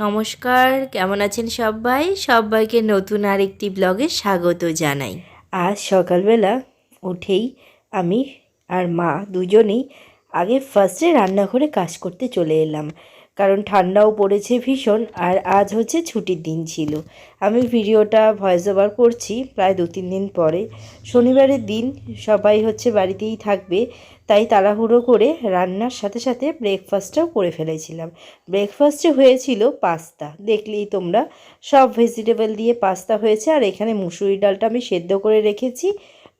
নমস্কার, কেমন আছেন সবাই? সবাইকে নতুন আরেকটি ব্লগে স্বাগত জানাই। আজ সকালবেলা উঠেই আমি আর মা দুজনেই আগে ফার্স্টে রান্নাঘরে কাজ করতে চলে এলাম। কারণ ঠান্ডাও পড়েছে ভীষণ আর আজ হচ্ছে ছুটির দিন ছিল। আমি ভিডিওটা ভয়েস ওভার করছি প্রায় দু তিন দিন পরে। শনিবারের দিন সবাই হচ্ছে বাড়িতেই থাকবে। তাই তাড়াহুড়ো করে রান্নার সাথে সাথে ব্রেকফাস্টটাও করে ফেলেছিলাম। ব্রেকফাস্টে হয়েছিল পাস্তা। দেখলেই তোমরা সব ভেজিটেবল দিয়ে পাস্তা হয়েছে আর এখানে মুসুরি ডালটা আমি সেদ্ধ করে রেখেছি।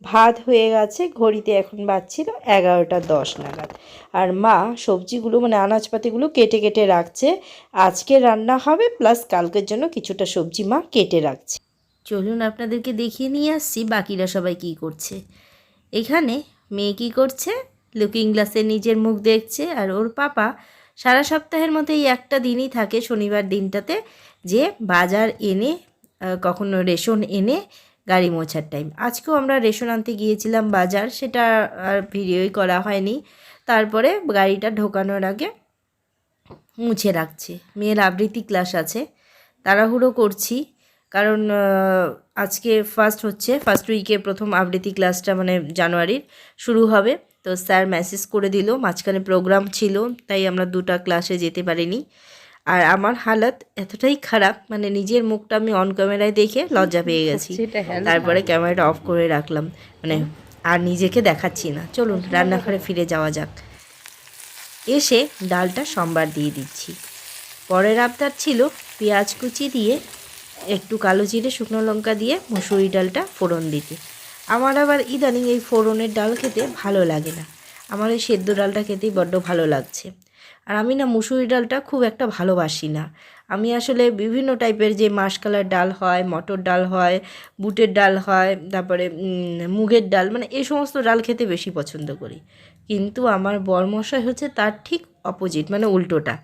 ভাত হয়ে গেছে, ঘড়িতে এখন বাজছিল এগারোটা দশ নাগাদ। আর মা সবজিগুলো মানে আনাজপাতিগুলো কেটে কেটে রাখছে। আজকে রান্না হবে প্লাস কালকের জন্য কিছুটা সবজি মা কেটে রাখছে। চলুন আপনাদেরকে দেখিয়ে নিয়ে আসছি বাকিরা সবাই কি করছে। এখানে মেয়ে কী করছে? লুকিং গ্লাসে নিজের মুখ দেখছে আর ওর পাপা সারা সপ্তাহের মধ্যে এই একটা দিনই থাকে শনিবার দিনটাতে যে বাজার এনে কখনো রেশন এনে গাড়ি মোছার টাইম আজকেও আমরা রেশন আনতে গিয়েছিলাম বাজার, সেটা আর ভিডিওই করা হয়নি। তারপরে গাড়িটা ঢোকানোর আগে মুছে রাখছে। মেয়ের আবৃত্তি ক্লাস আছে, তাড়াহুড়ো করছি। কারণ আজকে ফার্স্ট হচ্ছে ফার্স্ট উইকে প্রথম আবৃত্তি ক্লাসটা মানে জানুয়ারির শুরু হবে। তো স্যার মেসেজ করে দিল মাঝখানে প্রোগ্রাম ছিল তাই আমরা দুটা ক্লাসে যেতে পারিনি। আর আমার হালাত এতটাই খারাপ মানে নিজের মুখটা আমি অন ক্যামেরায় দেখে লজ্জা পেয়ে গেছি। তারপরে ক্যামেরাটা অফ করে রাখলাম মানে আর নিজেকে দেখাচ্ছি না। চলুন রান্নাঘরে ফিরে যাওয়া যাক। এসে ডালটা সম্বার দিয়ে দিচ্ছি। পরের আবদার ছিল পেঁয়াজ কুচি দিয়ে একটু কালো জিরে শুকনো লঙ্কা দিয়ে মুসুরি ডালটা ফোড়ন দিতে। আমার আবার ইদানিং এই ফোড়নের ডাল খেতে ভালো লাগে না। আমার এই সেদ্ধ ডালটা খেতেই বড্ড ভালো লাগছে। আর আমি না মুসুরি ডালটা খুব একটা ভালোবাসি না। আমি আসলে বিভিন্ন টাইপের যে মাসকালার ডাল হয়, মটর ডাল হয়, বুটের ডাল হয়, তারপরে মুগের ডাল মানে এই সমস্ত ডাল খেতে বেশি পছন্দ করি। কিন্তু আমার বরমশাই হচ্ছে তার ঠিক অপোজিট মানে উল্টোটা।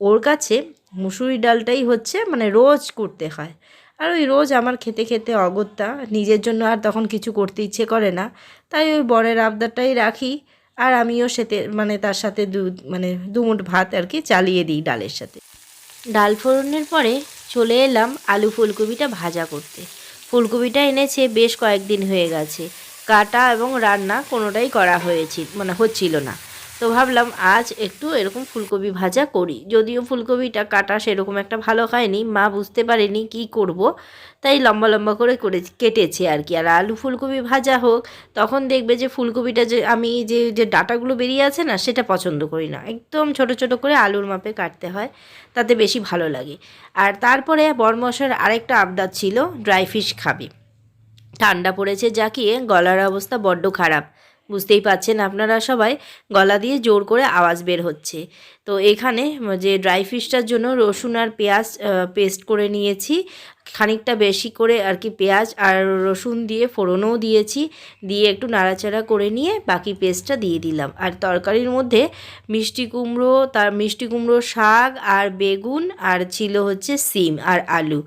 ওর কাছে মুসুরি ডালটাই হচ্ছে মানে রোজ করতে হয়। আর ওই রোজ আমার খেতে খেতে অগত্যা, নিজের জন্য আর তখন কিছু করতে ইচ্ছে করে না। তাই ওই বরের আবদারটাই রাখি আর আমিও সেতে মানে তার সাথে দু মানে দুমুঠ ভাত আর কি চালিয়ে দিই ডালের সাথে। ডাল ফোড়নের পরে চলে এলাম আলু ফুলকপিটা ভাজা করতে। ফুলকপিটা এনেছে বেশ কয়েকদিন হয়ে গেছে। কাটা এবং রান্না কোনোটাই করা হয়েছিল মানে হচ্ছিল না। তো ভাবলাম আজ একটু এরকম ফুলকপি ভাজা করি। যদিও ফুলকপিটা কাটা সেরকম একটা ভালো হয়নি, মা বুঝতে পারেনি কি করব। তাই লম্বা লম্বা করে করে কেটেছে আর কি। আর আলু ফুলকপি ভাজা হোক, তখন দেখবে যে ফুলকপিটা যে আমি যে যে ডাটাগুলো বেরিয়ে আছে না, সেটা পছন্দ করি না। একদম ছোট ছোট করে আলুর মাপে কাটতে হয়, তাতে বেশি ভালো লাগে। আর তারপরে বরমশার আরেকটা আবদার ছিল, ড্রাই ফিশ খাবে। ঠান্ডা পড়েছে জাকিয়ে গলার অবস্থা বড্ড খারাপ। বুঝতেই পাচ্ছেন আপনারা সবাই গলা দিয়ে জোর করে আওয়াজ বের হচ্ছে। তো এখানে যে ড্রাই ফিশটার জন্য রসুন আর পেঁয়াজ পেস্ট করে নিয়েছি। খানিকটা বেশি করে আর কি পেঁয়াজ আর রসুন দিয়ে ফোড়নও দিয়েছি। দিয়ে একটু নাড়াচাড়া করে নিয়ে বাকি পেস্টটা দিয়ে দিলাম। আর তরকারির মধ্যে মিষ্টি কুমড়ো, তার মিষ্টি কুমড়ো শাক আর বেগুন আর ছিল হচ্ছে সিম আর আলু।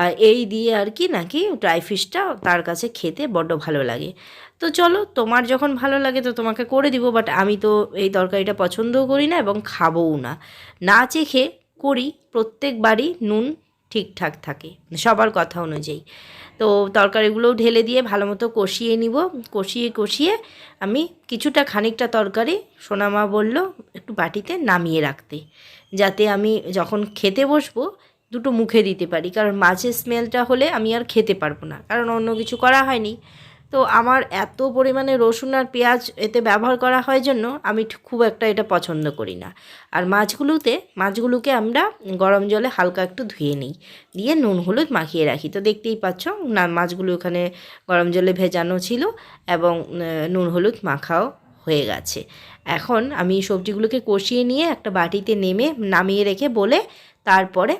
আর এই দিয়ে আর কি নাকি ড্রাই ফিশটা তার কাছে খেতে বড্ড ভালো লাগে। তো চলো, তোমার যখন ভালো লাগে তো তোমাকে করে দিব বাট আমি তো এই তরকারিটা পছন্দও করি না এবং খাবও না। না চেখে করি, প্রত্যেকবারই নুন ঠিকঠাক থাকে, সবার কথা অনুযায়ী। তো তরকারিগুলোও ঢেলে দিয়ে ভালো মতো কষিয়ে নিব। কষিয়ে কষিয়ে আমি কিছুটা খানিকটা তরকারি সোনামা বলল, একটু বাটিতে নামিয়ে রাখতে, যাতে আমি যখন খেতে বসবো, দুটো মুখে দিতে পারি। কারণ মাছের স্মেলটা হলে আমি আর খেতে পারব না। কারণ অন্য কিছু করা হয়নি। তো আমার এত পরিমাণে রসুন আর পেঁয়াজ এতে ব্যবহার করা হয় জন্য আমি খুব একটা এটা পছন্দ করি না। আর মাছগুলোতে, মাছগুলোকে আমরা গরম জলে হালকা একটু ধুয়ে নিই। দিয়ে নুন হলুদ মাখিয়ে রাখি। তো দেখতেই পাচ্ছ, না, মাছগুলো ওখানে গরম জলে ভেজানো ছিল এবং নুন হলুদ মাখাও হয়ে গেছে। এখন আমি সবজিগুলোকে কষিয়ে নিয়ে একটা বাটিতে নেমে নামিয়ে রেখে বলে তারপরে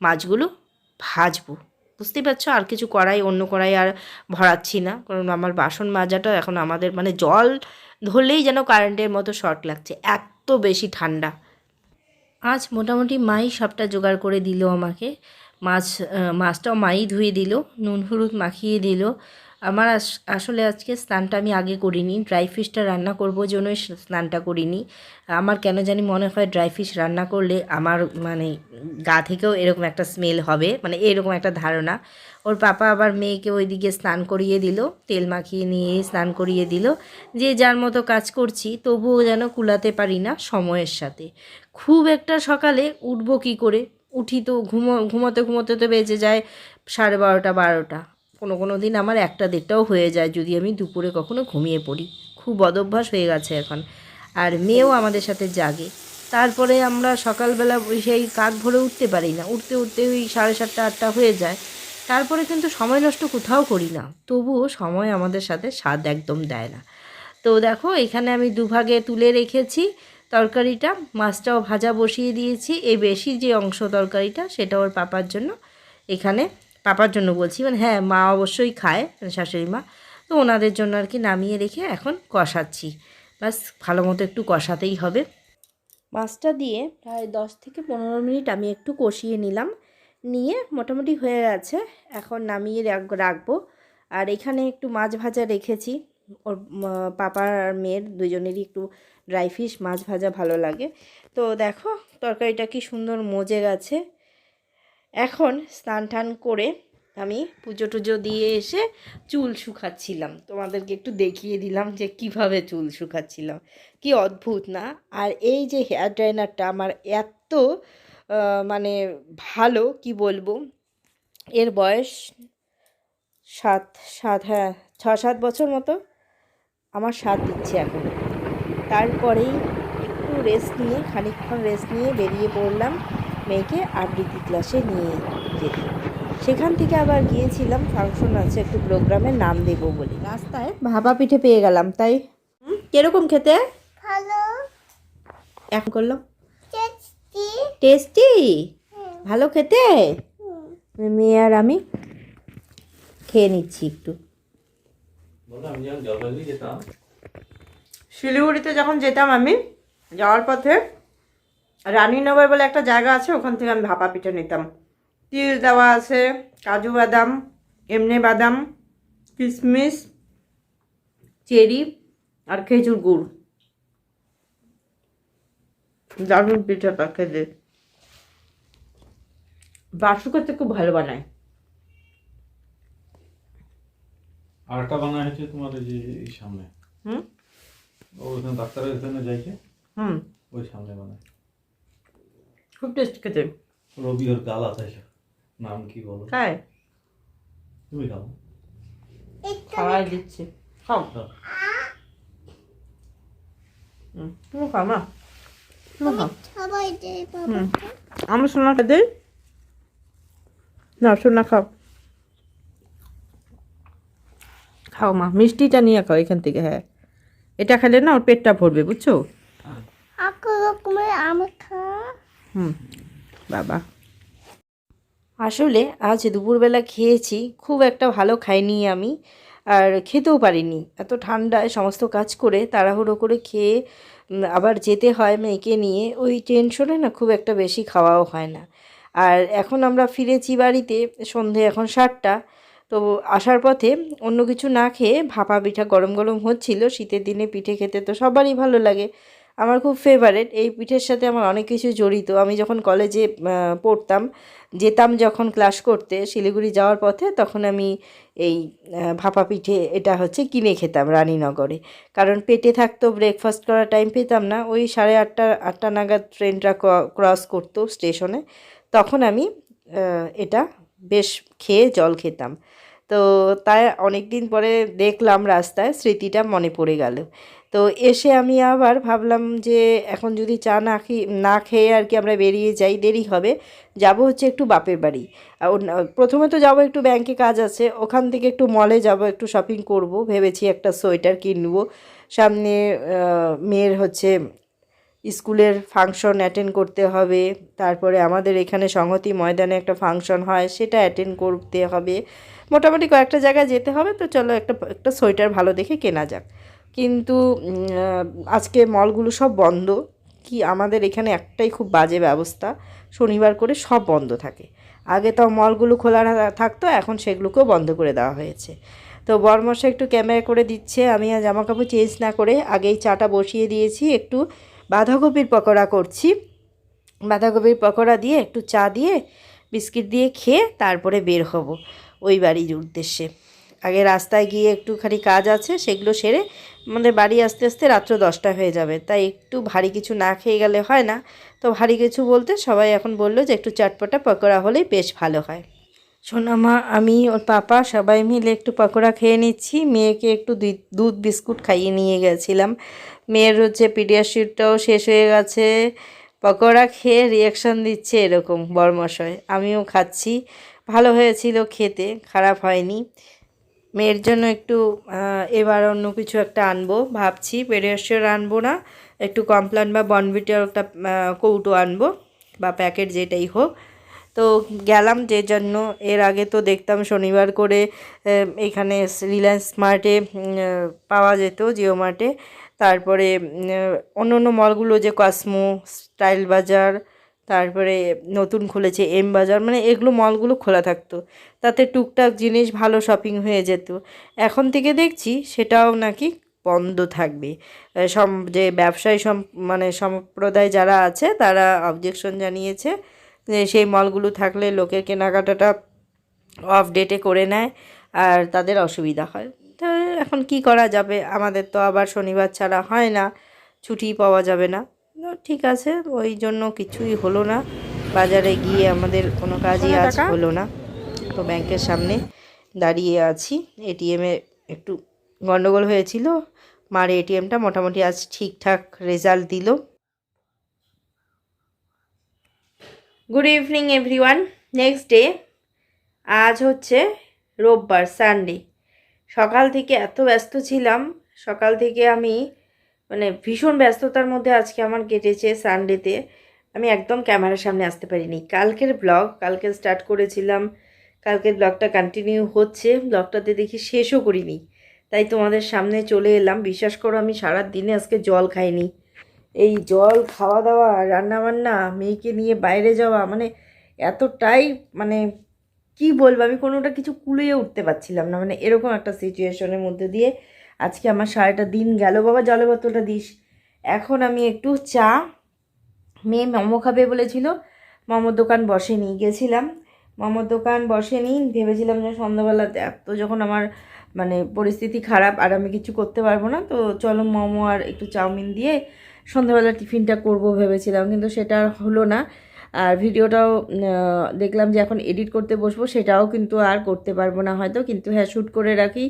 মাছগুলো ভাজবো। বুঝতেই পারছ? আর কিছু কড়াই অন্য কড়াই আর ভরাচ্ছি না। কারণ আমার বাসন মাজাটা এখন আমাদের মানে জল ধরলেই যেন কারেন্টের মতো শর্ট লাগছে, এত বেশি ঠান্ডা। আজ মোটামুটি মাই সবটা জোগাড় করে দিল আমাকে। মাছ মাছটাও মাই ধুয়ে দিল, নুন, হলুদ মাখিয়ে দিল। আমার আস- আসলে আজকে স্নানটা আমি আগে করিনি, ড্রাই ফিশটা রান্না করব জন্যই স্নানটা করিনি। আমার কেন জানি মনে হয় ড্রাই ফিশ রান্না করলে আমার মানে গা থেকেও এরকম একটা স্মেল হবে মানে এরকম একটা ধারণা। ওর পাপা আবার মেয়েকে ওইদিকে স্নান করিয়ে দিল, তেল মাখিয়ে নিয়ে স্নান করিয়ে দিল। যে যার মতো কাজ করছি, তবুও যেন কুলাতে পারি না সময়ের সাথে। খুব একটা সকালে উঠবো কী করে? উঠি তো ঘুমো, ঘুমোতে ঘুমোতে তো বেজে যায় সাড়ে বারোটা বারোটা। কোনো কোনো দিন আমার একটা দেড়টাও হয়ে যায় যদি আমি দুপুরে কখনো ঘুমিয়ে পড়ি। খুব বদভ্যাস হয়ে গেছে এখন। আর মেয়েও আমাদের সাথে জাগে। তারপরে আমরা সকালবেলা সেই কাক ভরে উঠতে পারি না। উঠতে উঠতে ওই সাড়ে সাতটা, আটটা হয়ে যায়। তারপরে কিন্তু সময় নষ্ট কোথাও করি না। তবুও সময় আমাদের সাথে স্বাদ একদম দেয় না। তো দেখো, এখানে আমি দুভাগে তুলে রেখেছি তরকারিটা। মাছটাও ভাজা বসিয়ে দিয়েছি। এই বেশি যে অংশ তরকারিটা, সেটা ওর পাপার জন্য। এখানে পাপার জন্য বলছি মানে হ্যাঁ মা অবশ্যই খায় মানে শাশুড়ি মা। তো ওনাদের জন্য আর কি নামিয়ে রেখে এখন কষাচ্ছি। বাস ভালো মতো একটু কষাতেই হবে। মাছটা দিয়ে প্রায় দশ থেকে পনেরো মিনিট আমি একটু কষিয়ে নিলাম। নিয়ে মোটামুটি হয়ে গেছে। এখন নামিয়ে রাখ- রাখব। আর এখানে একটু মাছ ভাজা রেখেছি। ওর পাপার আর মেয়ের দুজনেরই একটু ড্রাই ফিশ মাছ ভাজা ভালো লাগে। তো দেখো, তরকারিটা কি সুন্দর মজে গেছে। এখন স্নান টান করে আমি পুজো টুজো দিয়ে এসে চুল শুকাচ্ছিলাম। তোমাদেরকে একটু দেখিয়ে দিলাম যে কীভাবে চুল শুকাচ্ছিলাম। কি অদ্ভুত, না? আর এই যে হেয়ার ড্রাইনারটা আমার এত মানে ভালো, কি বলব? এর বয়স সাত সাত হ্যাঁ ছ, সাত বছর মতো। আমার সাথ দিচ্ছে এখন। তারপরেই একটু রেস্ট নিয়ে, খানিকক্ষণ রেস্ট নিয়ে বেরিয়ে পড়লাম মেয়েকে আবৃত্তি ক্লাসে নিয়ে যেতে। সেখান থেকে আবার গিয়েছিলাম ফাংশন আছে একটু প্রোগ্রামের নাম দেবো বলে। রাস্তায় ভাপা পিঠে পেয়ে গেলাম তাই? কীরকম খেতে? ভালো। এখন করলাম। টেস্টি। টেস্টি? ভালো খেতে? মেয়ে আর আমি খেয়ে নিচ্ছি একটু। শিলিগুড়িতে যখন যেতাম আমি যাওয়ার পথে রানীনগর বলে একটা জায়গা আছে ওখান থেকে আমি ভাপা পিঠে নিতাম। তিল দেওয়া আছে কাজু বাদাম এমনি বাদাম কিশমিশ চেরি আর খেজুর গুড়। দারুণ পিঠাটা খেতে বাসু করতে খুব ভালো বানায়। আর একটা বানা হয়েছে তোমার যে এই সামনে। হুম? ও ওখানে ডাক্তারের ওখানে যাইছে। হুম। ওই সামনে বানায়। খুব টেস্ট খেতে। রবি ওর গালা তাই নাম কি বলো? খায় তুমি খাও। খাওয়াই দিচ্ছি। খাও। খাও। হুম তুমি খাও না? তুমি খাও। সবাই দেয় বাবা হুম। আমার সোনাকে দেই না সোনা খাও। খাও মা মিষ্টিটা নিয়ে খাও এখান থেকে হ্যাঁ। এটা খেলে না ওর পেটটা ভরবে বুঝছ? আকু রকমের আম খা। হুম বাবা। আসলে আজ দুপুরবেলা খেয়েছি, খুব একটা ভালো খাইনি আমি আর খেতেও পারিনি। এত ঠান্ডায় সমস্ত কাজ করে তাড়াহুড়ো করে খেয়ে আবার যেতে হয় মেয়েকে নিয়ে, ওই টেনশনে না খুব একটা বেশি খাওয়াও হয় না। আর এখন আমরা ফিরেছি বাড়িতে, সন্ধে এখন সাতটা, তো আসার পথে অন্য কিছু না খেয়ে ভাপা পিঠা গরম গরম হচ্ছিল, শীতের দিনে পিঠে খেতে তো সবারই ভালো লাগে। আমার খুব ফেভারেট এই পিঠের সাথে আমার অনেক কিছু জড়িত। আমি যখন কলেজে পড়তাম, যেতাম যখন ক্লাস করতে, শিলিগুড়ি যাওয়ার পথে, তখন আমি এই ভাপা পিঠে এটা হচ্ছে কিনে খেতাম রানীনগরে। কারণ পেটে থাকতো ব্রেকফাস্ট করার টাইম পেতাম না। ওই সাড়ে আটটা আটটা নাগাদ ট্রেনটা ক্রস করতো স্টেশনে তখন আমি এটা বেশ খেয়ে জল খেতাম। তো তাই অনেক দিন পরে দেখলাম রাস্তায়, স্মৃতিটা মনে পড়ে গেল। তো এসে আমি আবার ভাবলাম যে এখন যদি চা না খি, না খেয়ে আর কি আমরা বেরিয়ে যাই, দেরি হবে। যাব হচ্ছে একটু বাপের বাড়ি। প্রথমে তো যাব একটু ব্যাংকে কাজ আছে। ওখান থেকে একটু মলে যাব, একটু শপিং করব। ভেবেছি একটা সোয়েটার কিনবো। সামনে মেয়ের হচ্ছে স্কুলের ফাংশন অ্যাটেন্ড করতে হবে। তারপরে আমাদের এখানে সংহতি ময়দানে একটা ফাংশন হয়, সেটা অ্যাটেন্ড করতে হবে। মোটামুটি কয়েকটা জায়গায় যেতে হবে। তো চলো একটা একটা সোয়েটার ভালো দেখে কেনা যাক। কিন্তু আজকে মলগুলো সব বন্ধ। কি আমাদের এখানে একটাই খুব বাজে ব্যবস্থা, শনিবার করে সব বন্ধ থাকে। আগে তো মলগুলো খোলা থাকতো, এখন সেগুলোকেও বন্ধ করে দেওয়া হয়েছে। তো বরমশা একটু ক্যামেরা করে দিচ্ছে, আমি আর জামা কাপড় চেঞ্জ না করে আগেই চাটা বসিয়ে দিয়েছি, একটু বাঁধাকপির পকোড়া করছি। বাঁধাকপির পকোড়া দিয়ে একটু চা দিয়ে বিস্কিট দিয়ে খেয়ে তারপরে বের হব, ওই বাড়ির উদ্দেশ্যে। আগে রাস্তায় গিয়ে একটুখানি কাজ আছে, সেগুলো সেরে আমাদের বাড়ি আসতে আসতে রাত্র দশটা হয়ে যাবে। তাই একটু ভারী কিছু না খেয়ে গেলে হয় না। তো ভারী কিছু বলতে সবাই এখন বলল যে একটু চটপটা পকোড়া হলেই বেশ ভালো হয়। সোনামা আমি ওর পাপা সবাই মিলে একটু পকোড়া খেয়ে নিচ্ছি। মেয়েকে একটু দুধ বিস্কুট খাইয়ে নিয়ে গেছিলাম। মেয়ের হচ্ছে পিডিয়াশিটটাও শেষ হয়ে গেছে। পকোড়া খেয়ে রিয়াকশান দিচ্ছে এরকম বরমশয় আমিও খাচ্ছি। ভালো হয়েছিল খেতে, খারাপ হয়নি। মেয়ের জন্য একটু এবার অন্য কিছু একটা আনব, ভাবছি। পেডিয়াশিওর আনব না। একটু কমপ্লান বা বনভিটার একটা কৌটো আনব বা প্যাকেট যেটাই হোক। তো গেলাম যে জন্য। এর আগে তো দেখতাম শনিবার করে এখানে রিলায়েন্স স্মার্টে পাওয়া যেত জিও মার্টে তারপরে অন্য অন্য মলগুলো যে কসমো স্টাইল বাজার তারপরে নতুন খুলেছে এম বাজার মানে এগুলো মলগুলো খোলা থাকতো। তাতে টুকটাক জিনিস ভালো শপিং হয়ে যেত। এখন থেকে দেখছি সেটাও নাকি বন্ধ থাকবে। সম, যে ব্যবসায়ী সম মানে সম্প্রদায় যারা আছে, তারা অবজেকশন জানিয়েছে যে সেই মলগুলো থাকলে লোকের কেনাকাটাটা অফ ডেটে করে নেয় আর তাদের অসুবিধা হয়। তো এখন কি করা যাবে? আমাদের তো আবার শনিবার ছাড়া হয় না, ছুটি পাওয়া যাবে না। ঠিক আছে ওই জন্য কিছুই হলো না। বাজারে গিয়ে আমাদের কোনো কাজই আজ হলো না। তো ব্যাংকের সামনে দাঁড়িয়ে আছি। এটিএমে একটু গন্ডগোল হয়েছিল। মার এটিএমটা মোটামুটি আজ ঠিকঠাক রেজাল্ট দিল। Good evening everyone next day আজ হচ্ছে রোববার সানডে সকাল থেকে এত ব্যস্ত ছিলাম। সকাল থেকে আমি মানে ভীষণ ব্যস্ততার মধ্যে আজকে আমার কেটেছে সানডেতে আমি একদম ক্যামেরার সামনে আসতে পারিনি। কালকের ব্লগ কালকে স্টার্ট করেছিলাম। কালকের ব্লগটা কন্টিনিউ হচ্ছে। ব্লগটাতে দেখি শেষও করিনি। তাই তোমাদের সামনে চলে এলাম। বিশ্বাস করো, আমি সারা দিনে আজকে জল খাইনি। এই জল খাওয়া দাওয়া রান্নাবান্না, মেয়েকে নিয়ে বাইরে যাওয়া মানে এতটাই মানে কি বলব, আমি কোনোটা কিছু কুলিয়ে উঠতে পারছিলাম না। মানে এরকম একটা সিচুয়েশনের মধ্যে দিয়ে আজকে আমার সারাটা দিন গেল। বাবা, জলের বোতলটা দিস। এখন আমি একটু চা। মেয়ে মোমো খাবে বলেছিল। মোমোর দোকান বসেনি, গেছিলাম। মোমোর দোকান বসেনি, ভেবেছিলাম যে সন্ধ্যাবেলাতে এত যখন আমার মানে পরিস্থিতি খারাপ আর আমি কিছু করতে পারব না, তো চলো মোমো আর একটু চাউমিন দিয়ে সন্ধ্যাবেলা টিফিনটা করব ভেবেছিলাম, কিন্তু সেটা আর হলো না। আর ভিডিওটাও দেখলাম যে এখন এডিট করতে বসবো, সেটাও কিন্তু আর করতে পারব না হয়তো, কিন্তু হ্যাঁ শ্যুট করে রাখি।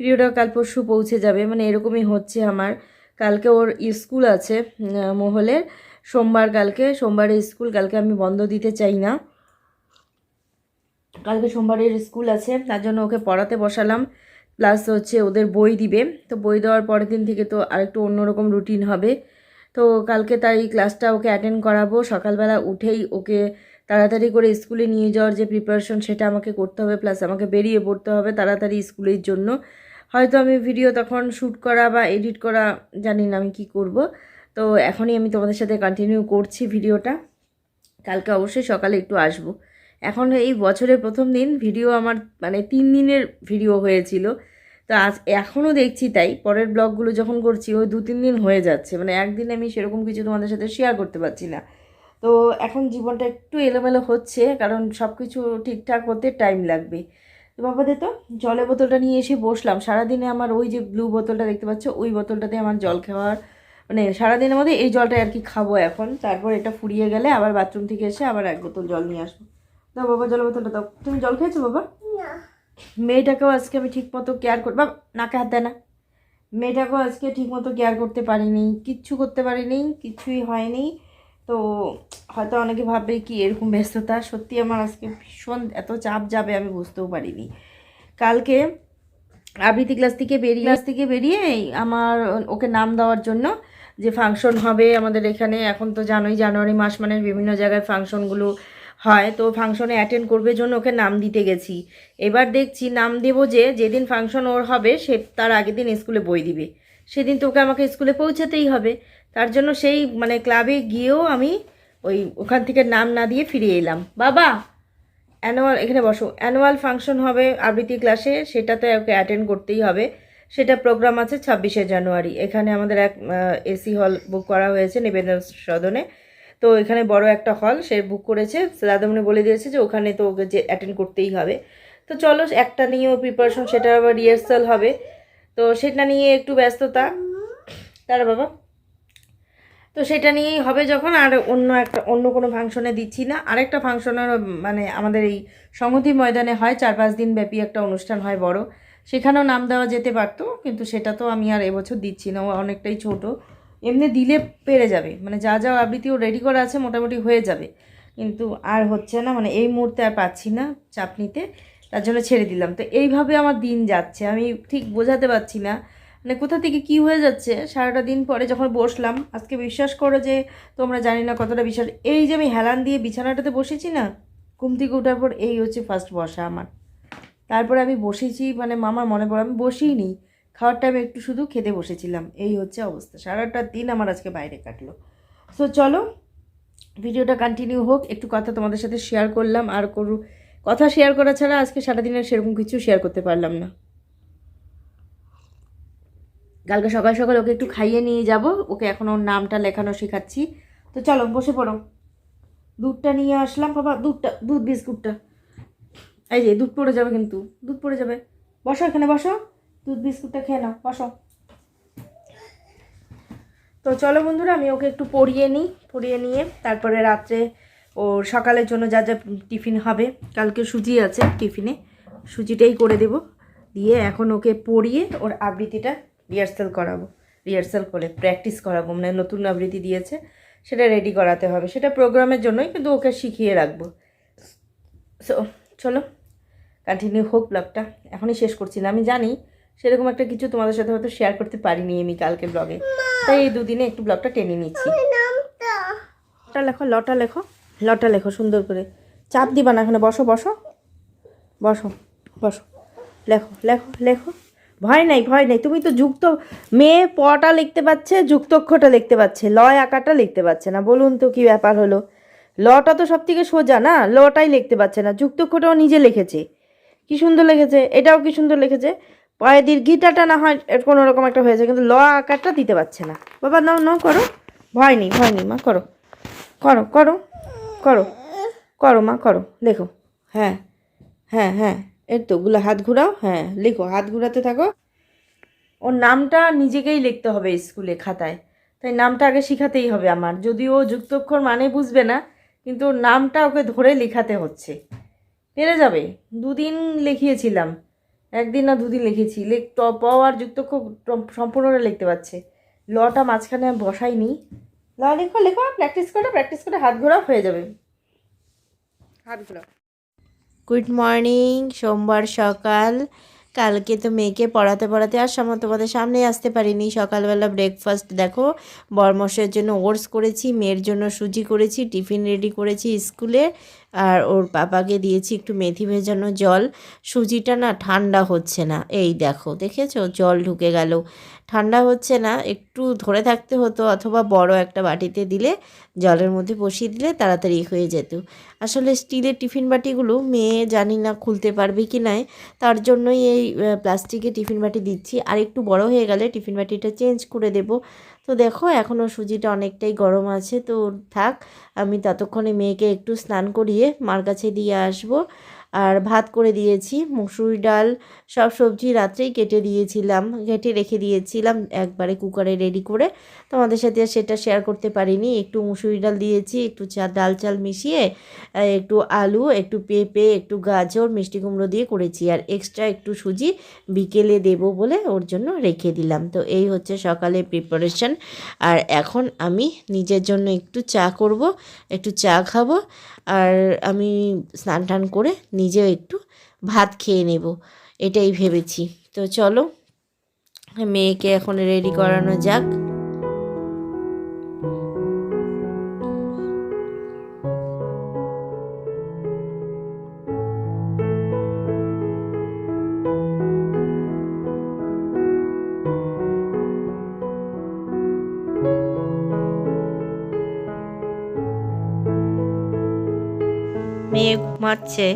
ভিডিওটা কাল পরশু পৌঁছে যাবে মানে এরকমই হচ্ছে আমার। কালকে ওর স্কুল আছে মহলের সোমবার কালকে, সোমবারে স্কুল, কালকে আমি বন্ধ দিতে চাই না। কালকে সোমবারের স্কুল আছে, তার জন্য ওকে পড়াতে বসালাম। প্লাস হচ্ছে ওদের বই দিবে। তো বই দেওয়ার পরের দিন থেকে তো আরেকটু অন্যরকম রুটিন হবে। তো কালকে তাই ক্লাসটা ওকে অ্যাটেন্ড করাবো। সকালবেলা উঠেই ওকে তাড়াতাড়ি করে স্কুলে নিয়ে যাওয়ার যে প্রিপারেশন সেটা আমাকে করতে হবে। প্লাস আমাকে বেরিয়ে পড়তে হবে তাড়াতাড়ি স্কুলের জন্য। হয়তো আমি ভিডিও তখন শ্যুট করা বা এডিট করা জানি না আমি কি করব। তো এখনই আমি তোমাদের সাথে কন্টিনিউ করছি ভিডিওটা কালকে অবশ্যই সকালে একটু আসব। এখন এই বছরের প্রথম দিন ভিডিও আমার মানে তিন দিনের ভিডিও হয়েছিল। তো আজ এখনও দেখছি তাই। পরের ব্লগগুলো যখন করছি, ওই দু তিন দিন হয়ে যাচ্ছে। মানে একদিন আমি সেরকম কিছু তোমাদের সাথে শেয়ার করতে পারছি না। তো এখন জীবনটা একটু এলোমেলো হচ্ছে, কারণ সব কিছু ঠিকঠাক হতে টাইম লাগবে। তো বাবা দে তো জলের বোতলটা নিয়ে এসে বসলাম। সারাদিনে আমার ওই যে ব্লু বোতলটা দেখতে পাচ্ছ ওই বোতলটাতে আমার জল খাওয়ার মানে সারাদিনের মধ্যে এই জলটা আর কি খাব এখন। তারপর এটা ফুরিয়ে গেলে আবার বাথরুম থেকে এসে আবার এক বোতল জল নিয়ে আসব। দাও বাবা জলের বোতলটা দাও। তুমি জল খেয়েছো বাবা? মেয়েটাকেও আজকে আমি ঠিক মতো কেয়ার কর বাবা নাকে হাত দেয় না। মেয়েটাকেও আজকে ঠিক মতো কেয়ার করতে পারিনি কিচ্ছু করতে পারিনি কিছুই হয়নি। তো হয়তো অনেকে ভাববে কি এরকম ব্যস্ততা? সত্যি আমার আজকে ভীষণ এত চাপ যাবে আমি বুঝতেও পারিনি। কালকে আবৃত্তি ক্লাস থেকে বেরিয়ে ক্লাস থেকে বেরিয়ে আমার ওকে নাম দেওয়ার জন্য যে ফাংশন হবে আমাদের এখানে, এখন তো জানোই জানুয়ারি মাস মানে বিভিন্ন জায়গায় ফাংশনগুলো হয়, তো ফাংশনে অ্যাটেন্ড করবে জন্য ওকে নাম দিতে গেছি। এবার দেখছি নাম দেবো যে, যেদিন ফাংশন ওর হবে সে তার আগের দিন স্কুলে বই দিবে। সেদিন তো ওকে আমাকে স্কুলে পৌঁছাতেই হবে। তার জন্য সেই মানে ক্লাবে গিয়েও আমি ওই ওখান থেকে নাম না দিয়ে ফিরে এলাম। বাবা অ্যানুয়াল এখানে বসো অ্যানুয়াল ফাংশন হবে আবৃত্তি ক্লাসে সেটাতে ওকে অ্যাটেন্ড করতেই হবে। সেটা প্রোগ্রাম আছে ছাব্বিশে জানুয়ারি। এখানে আমাদের এক এসি হল বুক করা হয়েছে নিবেদন সদনে। তো এখানে বড় একটা হল সে বুক করেছে। দাদামণি বলে দিয়েছে যে ওখানে তো ওকে যে অ্যাটেন্ড করতেই হবে। তো চলো, একটা নিয়েও প্রিপারেশন সেটা আবার রিহার্সাল হবে। তো সেটা নিয়ে একটু ব্যস্ততা। তারা বাবা। তো সেটা নিয়েই হবে যখন, আর অন্য একটা, অন্য কোনো ফাংশনে দিচ্ছি না। আরেকটা ফাংশনের মানে আমাদের এই সংহতি ময়দানে হয়, চার পাঁচ দিন ব্যাপী একটা অনুষ্ঠান হয় বড়। সেখানেও নাম দেওয়া যেতে পারতো, কিন্তু সেটা তো আমি আর এবছর দিচ্ছি না, ও অনেকটাই ছোট। এমনি দিলে পেরে যাবে মানে যা যা আবৃত্তি ও রেডি করা আছে মোটামুটি হয়ে যাবে। কিন্তু আর হচ্ছে না মানে এই মুহূর্তে আর পাচ্ছি না চাপ নিতে, তার জন্য ছেড়ে দিলাম। তো এইভাবে আমার দিন যাচ্ছে, আমি ঠিক বোঝাতে পারছি না মানে কোথা থেকে কি হয়ে যাচ্ছে, সারাটা দিন পরে যখন বসলাম, আজকে বিশ্বাস করো যে তোমরা জানি না কতটা বিশ্বাস এই যে আমি হেলান দিয়ে বিছানাটাতে বসেছি না, ঘুম থেকে ওঠার পর এই হচ্ছে ফার্স্ট বসা আমার। তারপরে আমি বসেছি মানে মামার মনে পড়ে, আমি বসেই নি খাওয়ার টাইমে একটু শুধু খেতে বসেছিলাম, এই হচ্ছে অবস্থা। সারাটা দিন আমার আজকে বাইরে কাটলো। সো চলো, ভিডিওটা কন্টিনিউ হোক, একটু কথা তোমাদের সাথে শেয়ার করলাম, আর করু, কথা শেয়ার করা ছাড়া আজকে সারাদিনের সেরকম কিছু শেয়ার করতে পারলাম না। কালকে সকাল সকাল ওকে একটু খাইয়ে নিয়ে যাব। ওকে এখন ওর নামটা লেখানো শেখাচ্ছি। তো চলো, বসে পড়ো। দুধটা নিয়ে আসলাম। বাবা, দুধটা, দুধ, বিস্কুটটা। এই যে, দুধ পড়ে যাবে কিন্তু। দুধ পড়ে যাবে। বসো এখানে, বসো। দুধ, বিস্কুটটা খেয়ে নাও। বসো। তো চলো বন্ধুরা, আমি ওকে একটু পড়িয়ে নিই। পড়িয়ে নিয়ে তারপরে রাত্রে ওর সকালের জন্য যা যা টিফিন হবে, কালকে সুজি আছে টিফিনে। সুজিটাই করে দেব। দিয়ে এখন ওকে পড়িয়ে ওর আবৃত্তিটা রিহার্সাল করাবো রিহার্সাল করে প্র্যাকটিস করাবো মানে নতুন আবৃত্তি দিয়েছে সেটা রেডি করাতে হবে। সেটা প্রোগ্রামের জন্যই কিন্তু ওকে শিখিয়ে রাখব। সো চলো কন্টিনিউ হোক ব্লগটা এখনই শেষ করছি না। আমি জানি সেরকম একটা কিছু তোমাদের সাথে হয়তো শেয়ার করতে পারিনি আমি কালকে ব্লগে তাই এই দুদিনে একটু ব্লগটা টেনে নিচ্ছি। লটা লেখো লটা লেখো লটা লেখো সুন্দর করে। চাপ দিবা না এখানে বসো বসো। বসো বসো। লেখো লেখো লেখো। ভয় নাই ভয় নাই। তুমি তো যুক্ত মেয়ে, পটা লিখতে পারছে যুক্তক্ষরটা লিখতে পারছে, লয় আকারটা লিখতে পারছে না। বলুন তো কি ব্যাপার হলো? লটা তো সব থেকে সোজা না? লটাই লিখতে পারছে না যুক্তক্ষরটাও নিজে লিখেছে। কি সুন্দর লিখেছে, এটাও কি সুন্দর লিখেছে? পায়ে দীর্ঘিটাটা না হয় কোনো রকম একটা হয়েছে, কিন্তু ল আকারটা দিতে পারছে না। বাবা, নাও নাও, করো। ভয় নেই ভয় নেই, মা, করো। করো করো করো করো, মা, করো লেখো হ্যাঁ হ্যাঁ হ্যাঁ। এই তো গুলো হাত ঘুরাও হ্যাঁ লেখো, হাত ঘুরাতে থাকো। ওর নামটা নিজেকেই লিখতে হবে স্কুলে, খাতায়। তাই নামটা আগে শিখাতেই হবে আমার। যদিও যুক্তক্ষর মানে বুঝবে না, কিন্তু ওর নামটা ওকে ধরে লেখাতে হচ্ছে। পেরে যাবে, দুদিন লিখিয়েছিলাম। একদিন না দুদিন লিখেছি। লেখ ট প আর যুক্তক্ষর সম্পূর্ণটা লিখতে পারছে। লটা মাঝখানে আমি বসাইনি ল, লেখো লেখো প্র্যাকটিস করে প্র্যাকটিস করে হাত ঘোরা হয়ে যাবে। হাত ঘোরা গুড মর্নিং সোমবার সকাল। কালকে তো মেয়েকে পড়াতে পড়াতে আর সময় তোমাদের সামনে আসতে পারিনি। সকালবেলা ব্রেকফাস্ট দেখো, বরমশের জন্য ওটস করেছি, মেয়ের জন্য সুজি করেছি, টিফিন রেডি করেছি স্কুলে। আর ওর পাপাকে দিয়েছি একটু মেথি ভেজানো জল। সুজিটা না ঠান্ডা হচ্ছে না। এই দেখো, দেখেছ? জল ঢুকে গেল। ঠান্ডা হচ্ছে না, একটু ধরে থাকতে হতো, অথবা বড় একটা বাটিতে দিলে, জলের মধ্যে বসিয়ে দিলে তাড়াতাড়ি হয়ে যেত। আসলে স্টিলের টিফিন বাটিগুলো মেয়ে জানি না খুলতে পারবে কি নাই, তার জন্যই এই প্লাস্টিকের টিফিন বাটি দিচ্ছি। আর একটু বড় হয়ে গেলে টিফিন বাটিটা চেঞ্জ করে দেব। তো দেখো এখনও সুজিটা অনেকটাই গরম আছে। তো থাক, আমি ততক্ষণে মেয়েকে একটু স্নান করিয়ে মার কাছে দিয়ে আসব। আর ভাত করে দিয়েছি, মুসুরি ডাল, সব সবজি রাত্রেই কেটে দিয়েছিলাম, কেটে রেখে দিয়েছিলাম একবারে কুকারে রেডি করে। তোমাদের সাথে আর সেটা শেয়ার করতে পারিনি, একটু মুসুরি ডাল দিয়েছি, একটু চা, ডাল চাল মিশিয়ে একটু আলু, একটু পেঁপে, একটু গাজর, মিষ্টি কুমড়ো দিয়ে করেছি। আর এক্সট্রা একটু সুজি বিকেলে দেব বলে ওর জন্য রেখে দিলাম। তো এই হচ্ছে সকালে প্রিপারেশন আর এখন আমি নিজের জন্য একটু চা করব, একটু চা খাব। আর আমি স্নান টান করে নিজেও একটু ভাত খেয়ে নেব, এটাই ভেবেছি। তো চলো, মেয়েকে এখন রেডি করানো যাক। মেয়ে ঘুমাচ্ছে।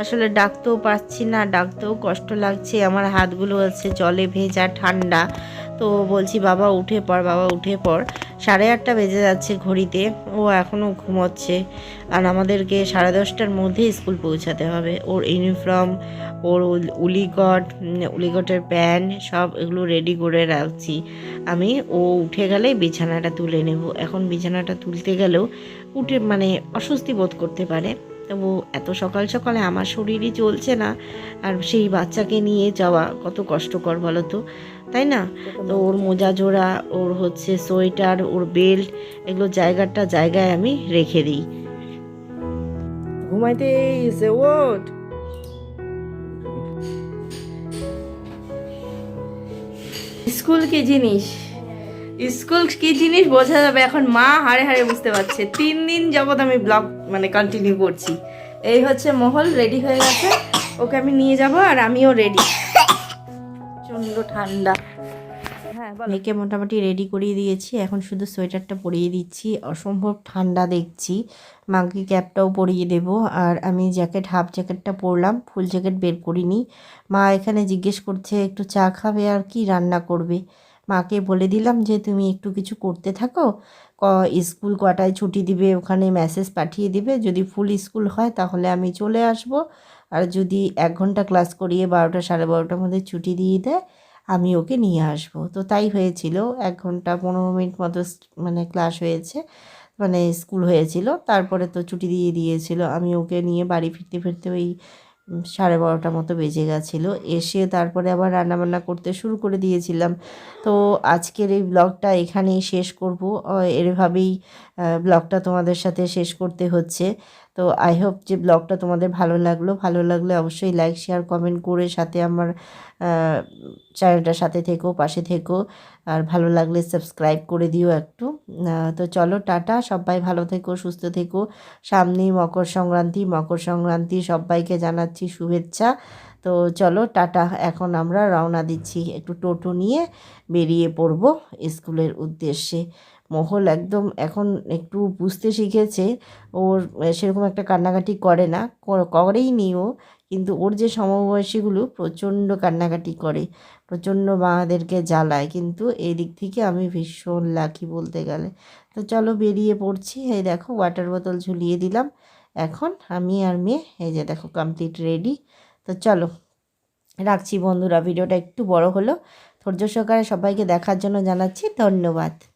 আসলে ডাকতেও পারছি না, ডাকতেও কষ্ট লাগছে। আমার হাতগুলো আছে জলে ভেজা, ঠান্ডা। তো বলছি, বাবা, উঠে পড়, বাবা, উঠে পড়। সাড়ে আটটা বেজে যাচ্ছে ঘড়িতে, ও এখনও ঘুমোচ্ছে। আর আমাদেরকে সাড়ে দশটার মধ্যে স্কুল পৌঁছাতে হবে। ওর ইউনিফর্ম, ওর উল- উলিকট উলিকটের প্যান্ট, সব এগুলো রেডি করে রাখছি। আমি, ও উঠে গেলেই বিছানাটা তুলে নেব। এখন বিছানাটা তুলতে গেলেও উঠে মানে অস্বস্তি বোধ করতে পারে। তবু এত সকাল সকালে আমার শরীরই চলছে না। আর সেই বাচ্চাকে নিয়ে যাওয়া কত কষ্টকর বলো তো তাই না? তো ওর মোজা জোড়া, ওর হচ্ছে সোয়েটার, ওর বেল্ট, এগুলো জায়গাটা জায়গায় আমি রেখে দিই। ঘুমাইতে ওঠ। স্কুল কি জিনিস? স্কুল কি জিনিস বোঝা যাবে? এখন মা হাড়ে হাড়ে বুঝতে পারছে। তিন দিন যাবৎ আমি ব্লগ মানে কন্টিনিউ করছি। এই হচ্ছে মহল রেডি হয়ে গেছে। ওকে আমি নিয়ে যাব আর আমিও রেডি প্রচণ্ড ঠান্ডা। হ্যাঁ মেয়েকে মোটামুটি রেডি করিয়ে দিয়েছি। এখন শুধু সোয়েটারটা পরিয়ে দিচ্ছি। অসম্ভব ঠান্ডা দেখছি। মাকে ক্যাপটাও পরিয়ে দেব। আর আমি জ্যাকেট হাফ জ্যাকেটটা পরলাম। ফুল জ্যাকেট বের করিনি। মা এখানে জিজ্ঞেস করছে একটু চা খাবে আর কি? রান্না করবে? মাকে বলে দিলাম যে, তুমি একটু কিছু করতে থাকো। ক, স্কুল কটায় ছুটি দিবে, ওখানে মেসেজ পাঠিয়ে দিবে। যদি ফুল স্কুল হয়, তাহলে আমি চলে আসব। আর যদি এক ঘণ্টা ক্লাস করিয়ে বারোটা, সাড়ে বারোটার মধ্যে ছুটি দিয়ে দেয়, আমি ওকে নিয়ে আসব। তো তাই হয়েছিল। এক ঘণ্টা পনেরো মিনিট মতো মানে ক্লাস হয়েছে মানে স্কুল হয়েছিল। তারপরে তো ছুটি দিয়ে দিয়েছিল। আমি ওকে নিয়ে বাড়ি ফিরতে ফিরতে ওই সাড়ে বারোটা মতো বেজে গেছিল। এসে তারপরে আবার রান্নাবান্না করতে শুরু করে দিয়েছিলাম। তো আজকের এই ব্লগটা এখানেই শেষ করব। এরভাবেই ব্লগটা তোমাদের সাথে শেষ করতে হচ্ছে। তো আই হোপ যে ব্লগটা তোমাদের ভালো লাগল। ভালো লাগলে অবশ্যই লাইক শেয়ার কমেন্ট করে সাথে আমার চ্যানেলটার সাথে থেকো, পাশে থেকো। আর ভালো লাগলে সাবস্ক্রাইব করে দিও একটু। তো চলো টাটা, সবাই ভালো থেকো, সুস্থ থেকো। সামনেই মকর সংক্রান্তি মকর সংক্রান্তি সবাইকে জানাচ্ছি শুভেচ্ছা। তো চলো টাটা, এখন আমরা রওনা দিচ্ছি একটু টোটো নিয়ে বেরিয়ে পড়ব স্কুলের উদ্দেশ্যে। মহল একদম এখন একটু বুঝতে শিখেছে। ওর সেরকম একটা কান্নাকাটি করে না। কর- করেই নি ও। কিন্তু ওর যে সমবয়সীগুলো প্রচণ্ড কান্নাকাটি করে, প্রচণ্ড মাদেরকে জ্বালায়। কিন্তু এই দিক থেকে আমি ভীষণ লাকি বলতে গেলে। তো চলো বেরিয়ে পড়ছি। এই দেখো ওয়াটার বোতল ঝুলিয়ে দিলাম। এখন আমি আর মেয়ে, এই যে দেখো কমপ্লিট রেডি তো চলো, রাখছি বন্ধুরা। ভিডিওটা একটু বড় হলো। ধৈর্য সহকারে সবাইকে দেখার জন্য জানাচ্ছি। ধন্যবাদ।